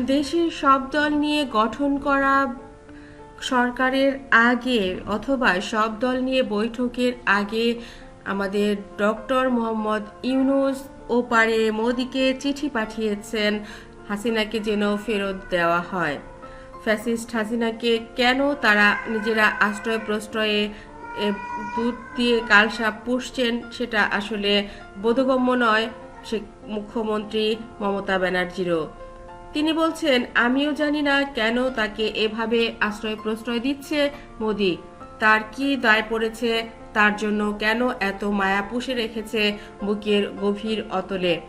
দেশের সব দল নিয়ে গঠন করা সরকারের আগে অথবা সব দল নিয়ে বৈঠকের আগে আমাদের ডক্টর মোহাম্মদ ইউনুস ওপারে মোদিকে চিঠি পাঠিয়েছেন, হাসিনাকে যেন ফেরত দেওয়া হয়। ফ্যাসিস্ট হাসিনাকে কেন তারা নিজেরা আশ্রয় প্রশ্রয়ে দুধ দিয়ে কালসাপ পুষছেন সেটা আসলে বোধগম্য নয়, সে মুখ্যমন্ত্রী মমতা ব্যানার্জিরও। তিনি বলছেন, আমিও জানি না কেন তাকে এভাবে আশ্রয় প্রশ্রয় দিচ্ছে মোদি। তার কি দায় পড়েছে, তার জন্য কেন এত মায়া পুষে রেখেছে বুকের গভীর অতলে?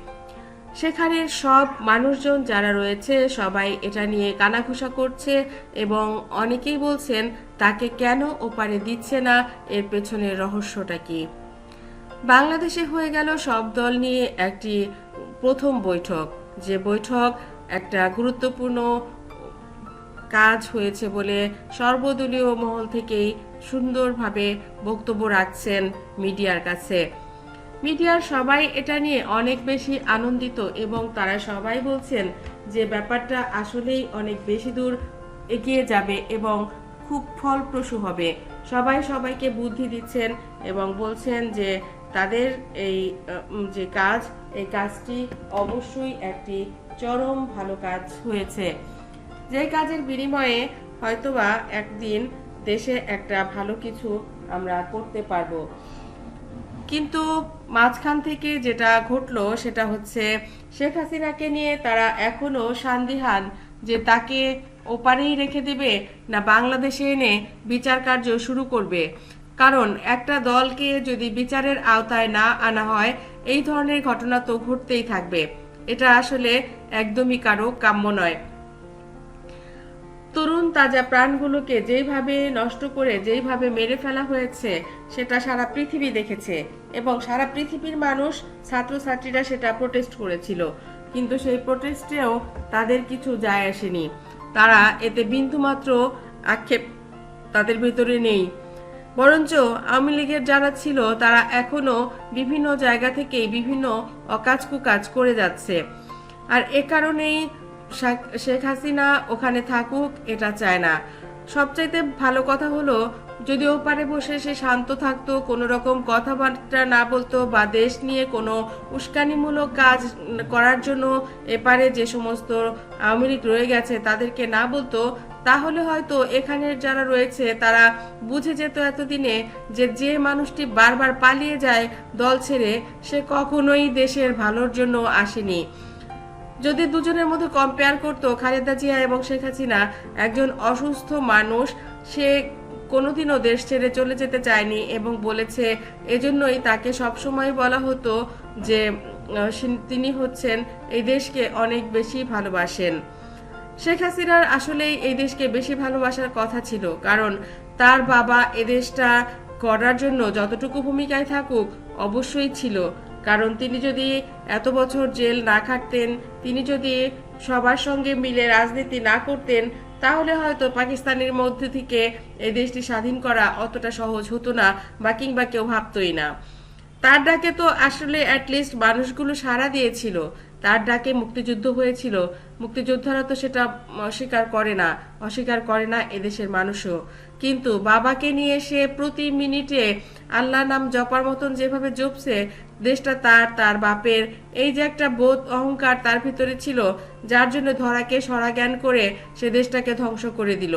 সেখানের সব মানুষজন যারা রয়েছে সবাই এটা নিয়ে কানাঘুষা করছে এবং অনেকেই বলছেন, তাকে কেন ওপারে দিচ্ছে না? এর পেছনের রহস্যটা কি? বাংলাদেশে হয়ে গেল সব দল নিয়ে একটি প্রথম বৈঠক। যে বৈঠক একটা গুরুত্বপূর্ণ কাজ হয়েছে বলে সর্বদলীয় মহল থেকেই সুন্দরভাবে বক্তব্য রাখছেন মিডিয়ার কাছে। মিডিয়ার সবাই এটা নিয়ে অনেক বেশি আনন্দিত এবং তারা সবাই বলছেন যে ব্যাপারটা আসলেই অনেক বেশি দূর এগিয়ে যাবে এবং খুব ফলপ্রসূ হবে। সবাই সবাইকে বুদ্ধি দিচ্ছেন এবং বলছেন যে তাদের এই যে কাজ, এই কাজটি অবশ্যই একটি চরম ভালো কাজ হয়েছে। যে কাজের বিনিময়ে হয়তোবা একদিন দেশে একটা ভালো কিছু আমরা করতে পারব। কিন্তু মাঝখান থেকে যেটা ঘটলো সেটা হচ্ছে শেখ হাসিনাকে নিয়ে তারা এখনও সান্দিহান যে তাকে ওপারেই রেখে দেবে না বাংলাদেশে এনে বিচার কার্য শুরু করবে। কারণ একটা দলকে যদি বিচারের আওতায় না আনা হয়, এই ধরনের ঘটনা তো ঘটতেই থাকবে। এটা আসলে একদমই কারও কাম্য নয়। তরুণ তাজা প্রাণগুলোকে যেইভাবে নষ্ট করে যেইভাবে মেরে ফেলা হয়েছে, সেটা সারা পৃথিবী দেখেছে এবং সারা পৃথিবীর মানুষ, ছাত্রছাত্রীরা সেটা প্রোটেস্ট করেছিল। কিন্তু সেই প্রোটেস্টেও তাদের কিছু যায় আসেনি। তারা এতে বিন্দুমাত্র আক্ষেপ তাদের ভিতরে নেই। বরঞ্চ আওয়ামী লীগের যারা ছিল, তারা এখনও বিভিন্ন জায়গা থেকেই বিভিন্ন অকাজ কুকাজ করে যাচ্ছে। আর এ কারণেই শেখ হাসিনা ওখানে থাকুক, এটা চায় না। সবচাইতে ভালো কথা হলো যদি ওপারে বসে সে শান্ত থাকতো, কোনো রকম কথাবার্তা না বলতো বা দেশ নিয়ে কোনো উস্কানিমূলক কাজ করার জন্য এপারে যে সমস্ত আওয়ামী লীগ রয়ে গেছে তাদেরকে না বলতো, তাহলে হয়তো এখানের যারা রয়েছে তারা বুঝে যেত এতদিনে যে যে মানুষটি বারবার পালিয়ে যায় দল ছেড়ে, সে কখনোই দেশের ভালোর জন্য আসেনি। যদি দুজনের মধ্যে কম্পেয়ার করতো খালেদা জিয়া এবং শেখ হাসিনা, একজন অসুস্থ মানুষ, সে কোনোদিনও দেশ ছেড়ে চলে যেতে চায়নি এবং বলেছে, এজন্যই তাকে সবসময় বলা হতো যে তিনি হচ্ছেন এই দেশকে অনেক বেশি ভালোবাসেন। শেখ হাসিনার আসলেই এই দেশকে বেশি ভালোবাসার কথা ছিল, কারণ তার বাবা এ দেশটা করার জন্য যতটুকু ভূমিকায় থাকুক অবশ্যই ছিল। কারণ তিনি যদি এত বছর জেল না খাটতেন, তিনি যদি সবার সঙ্গে মিলে রাজনীতি না করতেন, তাহলে হয়তো পাকিস্তানের মধ্যে থেকে এই দেশটি স্বাধীন করা অতটা সহজ হতো না, বা কিংবা কেউ ভাবতই না। তার ডাকে তো আসলে অ্যাটলিস্ট মানুষগুলো সাড়া দিয়েছিল। তার ডাকে মুক্তিযুদ্ধ হয়েছিল। মুক্তিযোদ্ধারা তো সেটা অস্বীকার করে না, অস্বীকার করে না এদেশের মানুষও। কিন্তু বাবাকে নিয়ে সে প্রতি মিনিটে আল্লাহ নাম জপার মতন যেভাবে জপছে, দেশটা তার তার বাপের। এই যে একটা বোধ অহংকার তার ভিতরে ছিল, যার জন্য ধরাকে সরা জ্ঞান করে সে দেশটাকে ধ্বংস করে দিল।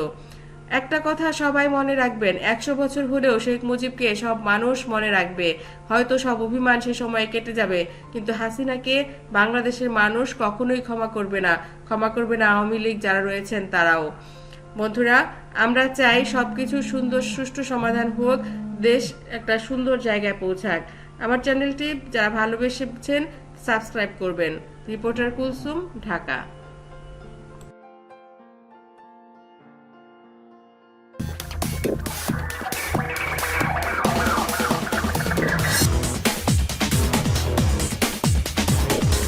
একটা কথা সবাই মনে রাখবেন, একশো বছর হলেও শেখ মুজিবকে সব মানুষ মনে রাখবে। হয়তো সব অভিমান সে সময় কেটে যাবে, কিন্তু হাসিনাকে বাংলাদেশের মানুষ কখনোই ক্ষমা করবে না, ক্ষমা করবে না আওয়ামী লীগ যারা রয়েছেন তারাও। বন্ধুরা, আমরা চাই সবকিছু সুন্দর, সুষ্ঠু সমাধান হোক, দেশ একটা সুন্দর জায়গায় পৌঁছাক। আমার চ্যানেলটি যারা ভালোবেসেছেন, সাবস্ক্রাইব করবেন। রিপোর্টার কুলসুম, ঢাকা।